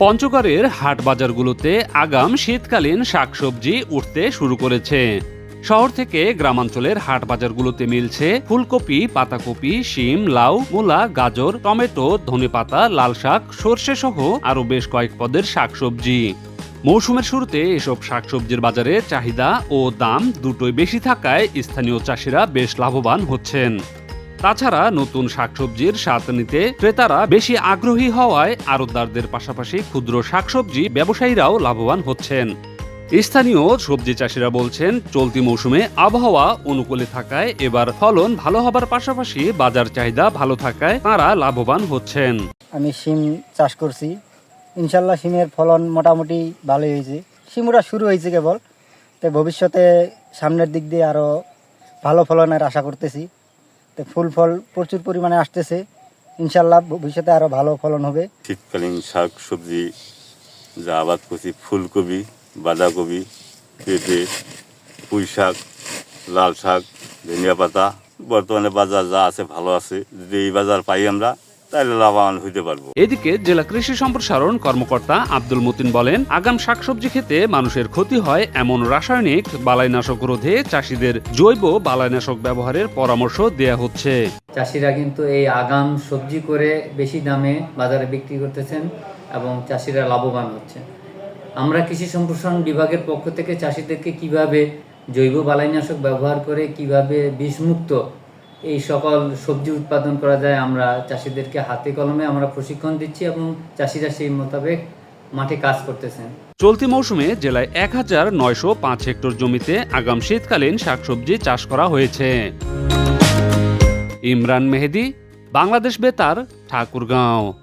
পঞ্চগড়ের হাট বাজারগুলোতে আগাম শীতকালীন শাকসবজি উঠতে শুরু করেছে। শহর থেকে গ্রামাঞ্চলের হাট বাজারগুলোতে মিলছে ফুলকপি, পাতাকপি, শিম, লাউ, মূলা, গাজর, টমেটো, ধনেপাতা, লাল শাক সর্ষে সহ আরও বেশ কয়েক পদের শাকসবজি। মৌসুমের শুরুতে এসব শাকসবজির বাজারে চাহিদা ও দাম দুটোই বেশি থাকায় স্থানীয় চাষিরা বেশ লাভবান হচ্ছেন। তাছাড়া নতুন শাকসবজির স্বাদ নিতে ক্রেতারা বেশি আগ্রহী হওয়ায় আড়তদারদের পাশাপাশি ক্ষুদ্র শাকসবজি ব্যবসায়ীরাও লাভবান হচ্ছেন। স্থানীয় সবজি চাষিরা বলছেন, চলতি মৌসুমে আবহাওয়া অনুকূলে থাকায় এবার ফলন ভালো হবার পাশাপাশি বাজার চাহিদা ভালো থাকায় তাঁরা লাভবান হচ্ছেন। আমি শিম চাষ করছি। ইনশাল্লাহ শিমের ফলন মোটামুটি ভালোই হয়েছে। শিমুরা শুরু হয়েছে কেবল। তাই ভবিষ্যতে সামনের দিক দিয়ে আরও ভালো ফলনের আশা করতেছি। তো ফুল ফল প্রচুর পরিমাণে আসতেছে। ইনশাল্লাহ ভবিষ্যতে আরও ভালো ফলন হবে। শীতকালীন শাক, সবজি, যা আবাদ করছি, ফুলকপি, বাঁধাকপি, পেঁপে, পুঁই শাক, লাল শাক, ধনিয়া পাতা, বর্তমানে বাজার যা আছে ভালো আছে। যদি এই বাজার পাই আমরা তাহলে লাভবান হইতে পারব। এদিকে জেলা কৃষি সম্প্রসারণ কর্মকর্তা আব্দুল মতিন বলেন আগাম শাকসবজি খেতে মানুষের ক্ষতি হয় এমন রাসায়নিক বালাইনাশক রোধে চাষিদের জৈব বালাইনাশক ব্যবহারের পরামর্শ দেয়া হচ্ছে। চাষিরা কিন্তু এই আগাম সবজি করে বেশি দামে বাজারে বিক্রি করতেছেন এবং চাষিরা লাভবান হচ্ছে। আমরা কৃষি সম্প্রসারণ বিভাগের পক্ষ থেকে চাষিদেরকে কীভাবে জৈব বালাইনাশক ব্যবহার করে কীভাবে বিষমুক্ত এই সকল সবজি উৎপাদন করা যায়, আমরা চাষিদেরকে হাতে কলমে আমরা প্রশিক্ষণ দিচ্ছি এবং চাষিরা সেই মোতাবেক মাঠে কাজ করতেছেন। চলতি মৌসুমে জেলায় এক হাজার নয়শো পাঁচ হেক্টর জমিতে আগাম শীতকালীন শাকসবজি চাষ করা হয়েছে। ইমরান মেহেদি, বাংলাদেশ বেতার, ঠাকুরগাঁও।